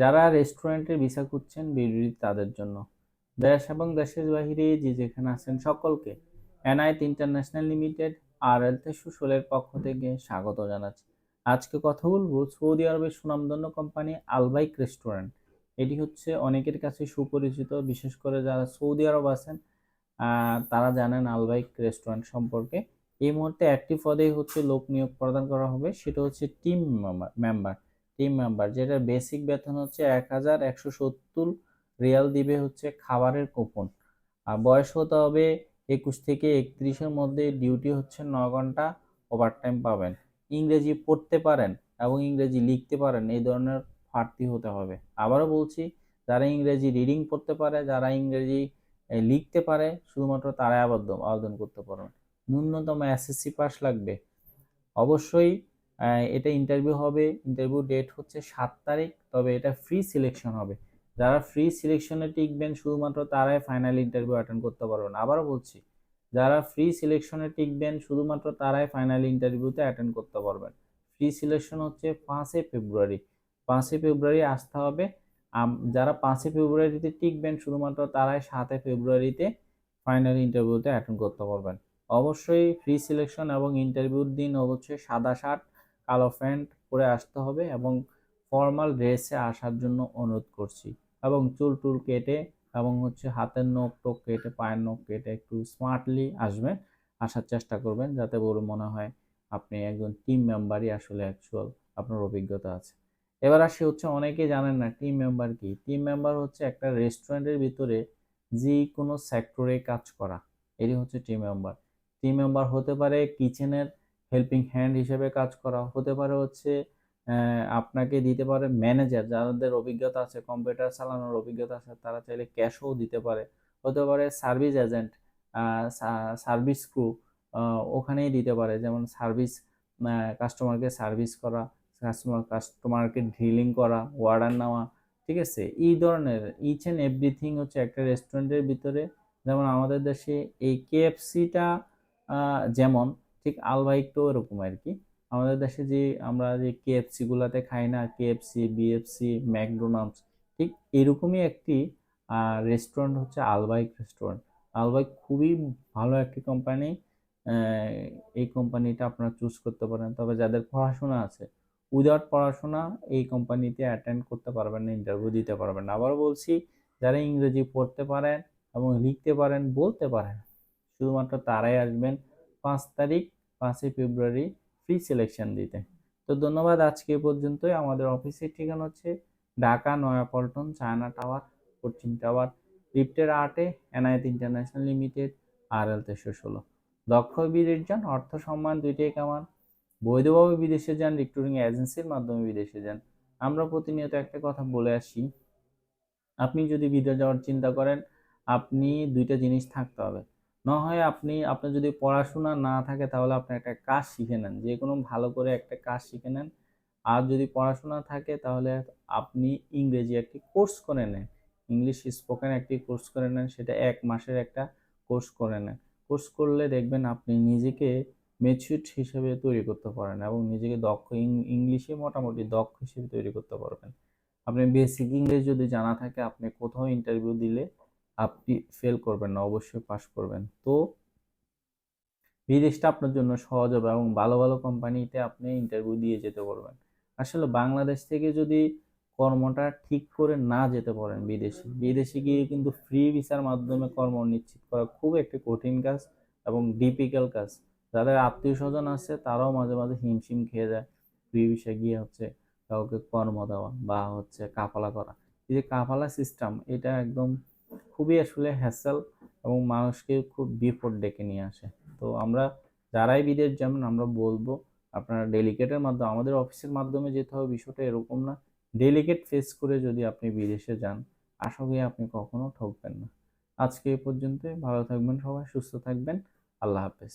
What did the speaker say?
যারা রেস্টুরেন্টের ভিসা খুঁজছেন ভিডিওটি তাদের জন্য। দেশ এবং দেশের বাহিরে যে যেখানে আছেন সকলকে এনআইট ইন্টারন্যাশনাল লিমিটেড, আর এল সুশলের পক্ষ থেকে স্বাগত জানাচ্ছি। আজকে কথা বলব সৌদি আরবের সুনামধন্য কোম্পানি আলবাইক রেস্টুরেন্ট এটি হচ্ছে অনেকের কাছে সুপরিচিত, বিশেষ করে যারা সৌদি আরব আছেন তারা জানেন আলবাইক রেস্টুরেন্ট সম্পর্কে। এই মুহূর্তে একটি পদেই হচ্ছে লোক নিয়োগ প্রদান করা হবে, সেটা হচ্ছে টিম মেম্বার টিম মেম্বার যেটার বেসিক বেতন হচ্ছে এক হাজার একশো সত্তর রিয়াল দিবে হচ্ছে খাবারের কুপন আর বয়স হতে হবে একুশ থেকে একত্রিশের মধ্যে ডিউটি হচ্ছে ন ঘণ্টা ওভারটাইম পাবেন। ইংরেজি পড়তে পারেন এবং ইংরেজি লিখতে পারেন, এই ধরনের প্রার্থী হতে হবে। আবারও বলছি, যারা ইংরেজি রিডিং পড়তে পারে, যারা ইংরেজি লিখতে পারে, শুধুমাত্র তারাই আবেদন আবেদন করতে পারবেন। ন্যূনতম এসএসসি পাস লাগবে। অবশ্যই এটা ইন্টারভিউ হবে ইন্টারভিউ ডেট হচ্ছে সাত তারিখ, তবে এটা ফ্রি সিলেকশন হবে। যারা ফ্রি সিলেকশনে টিকবেন, শুধুমাত্র তারাই ফাইনাল ইন্টারভিউ অ্যাটেন্ড করতে পারবেন। আবারও বলছি, যারা ফ্রি সিলেকশনে টিকবেন, শুধুমাত্র তারাই ফাইনাল ইন্টারভিউতে অ্যাটেন্ড করতে পারবেন। ফ্রি সিলেকশন হচ্ছে পাঁচই ফেব্রুয়ারি। পাঁচই ফেব্রুয়ারি আসতে হবে। যারা পাঁচই ফেব্রুয়ারিতে টিকবেন, শুধুমাত্র তারাই সাতই ফেব্রুয়ারিতে ফাইনাল ইন্টারভিউতে অ্যাটেন্ড করতে পারবেন। অবশ্যই ফ্রি সিলেকশন এবং ইন্টারভিউর দিন অবশ্যই সাদা শার্ট কালো প্যান্ট পরে আসতে হবে এবং ফর্মাল ড্রেসে আসার জন্য অনুরোধ করছি। এবং চুল টুল কেটে এবং হচ্ছে হাতের নখ টোক কেটে, পায়ের নখ কেটে একটু স্মার্টলি আসবেন। আসার চেষ্টা করবেন যাতে বড় মনে হয় আপনি একজন টিম মেম্বারই আসলে অ্যাকচুয়াল আপনার অভিজ্ঞতা আছে। এবার আসি হচ্ছে অনেকে জানেন না টিম মেম্বার কি? টিম মেম্বার হচ্ছে একটা রেস্টুরেন্টের ভিতরে যে কোনো সেক্টরে কাজ করা। এটি হচ্ছে টিম মেম্বার টিম মেম্বার হতে পারে কিচেনের হেল্পিং হ্যান্ড হিসেবে কাজ করা। হতে পারে হচ্ছে আপনাকে দিতে পারে ম্যানেজার যাদের অভিজ্ঞতা আছে কম্পিউটার চালানোর অভিজ্ঞতা আছে, তারা চাইলে ক্যাশও দিতে পারে। হতে পারে সার্ভিস এজেন্ট সার্ভিস ক্রু ওখানেই দিতে পারে। যেমন সার্ভিস কাস্টমারকে সার্ভিস করা কাস্টমার কাস্টমারকে ড্রিলিং করা অর্ডার নেওয়া, ঠিক আছে? এই ধরনের ইচ অ্যান্ড এভরিথিং হচ্ছে একটা রেস্টুরেন্টের ভিতরে। যেমন আমাদের দেশে এই কেএফসিটা যেমন ঠিক আলবাইকটাও এরকম আর কি আমাদের দেশে যে আমরা যে কেএফসি গুলাতে খাই না কেএফসি বিএফসি ম্যাকডোনাল্ডস ঠিক এরকমই একটি রেস্টুরেন্ট হচ্ছে আলবাইক রেস্টুরেন্ট আলবাইক খুবই ভালো একটি কোম্পানি এই কোম্পানিটা আপনারা চুজ করতে পারেন। তবে যাদের পড়াশোনা আছে উইদাউট পড়াশোনা এই কোম্পানিতে অ্যাটেন্ড করতে পারবেন না ইন্টারভিউ দিতে পারবেন না। আবার বলছি, যারা ইংরেজি পড়তে পারেন এবং লিখতে পারেন, বলতে পারেন, শুধুমাত্র তারাই আসবেন। পাঁচ তারিখ, পাঁচই ফেব্রুয়ারি ফ্রি সিলেকশন দিতে। তো ধন্যবাদ আজকে পর্যন্তই। আমাদের অফিসের ঠিকানা হচ্ছে ঢাকা, নয়াপল্টন, চায়না টাওয়ার, পশ্চিম টাওয়ার, লিফটের আটে এনআইএত ইন্টারন্যাশনাল লিমিটেড আর এল তেশো ষোলো। দক্ষ যান, অর্থ সম্মান দুইটাই কামান। বৈধভাবে বিদেশে যান রিক্রুটিং এজেন্সির মাধ্যমে বিদেশে যান। আমরা প্রতিনিয়ত একটা কথা বলে আসি। আপনি যদি বিদেশ যাওয়ার চিন্তা করেন, আপনি দুইটা জিনিস থাকতে হবে। না হয় আপনি, আপনার যদি পড়াশোনা না থাকে তাহলে আপনি একটা কাজ শিখে নেন, যে কোনো ভালো করে একটা কাজ শিখে নেন। আর যদি পড়াশোনা থাকে তাহলে আপনি ইংরেজি একটি কোর্স করে নেন। ইংলিশ স্পোকেন একটি কোর্স করে নেন, সেটা এক মাসের একটা কোর্স করে নেন। কোর্স করলে দেখবেন আপনি নিজেকে মেচিউর হিসেবে তৈরি করতে পারেন এবং নিজেকে দক্ষ ইংলিশে মোটামুটি দক্ষ হিসেবে তৈরি করতে পারবেন। আপনি বেসিক ইংলিশ যদি জানা থাকে, আপনি কোথাও ইন্টারভিউ দিলে আপনি ফেল করবেন না, অবশ্যই পাস করবেন। তো বিদেশটা আপনার জন্য সহজ হবে এবং ভালো ভালো কোম্পানিতে আপনি ইন্টারভিউ দিয়ে যেতে পারবেন। আসলে বাংলাদেশ থেকে যদি কর্মটা ঠিক করে না যেতে পারেন বিদেশে বিদেশে গিয়ে কিন্তু ফ্রি ভিসার মাধ্যমে কর্ম নিশ্চিত করা খুব একটি কঠিন কাজ এবং ডিপিক্যাল কাজ। যাদের আত্মীয় স্বজন আছে, তারাও মাঝে মাঝে হিমশিম খেয়ে যায়। ফ্রি ভিসা গিয়ে হচ্ছে কাউকে কর্ম দেওয়া বা হচ্ছে কাফালা করা। এই যে কাফালা সিস্টেম এটা একদম খুবই আসলে হ্যাসেল এবং মানুষকে খুব বিপদ ডেকে নিয়ে আসে। তো আমরা যারাই বিদেশ যেমন আমরা বলব আপনারা ডেলিকেটের মাধ্যমে, আমাদের অফিসের মাধ্যমে যেতে হবে, বিষয়টা এরকম না। ডেলিকেট ফেস করে যদি আপনি বিদেশে যান, আশা করি আপনি কখনো ঠকবেন না। আজকে এ পর্যন্ত ভালো থাকবেন সবাই, সুস্থ থাকবেন, আল্লাহ হাফেজ।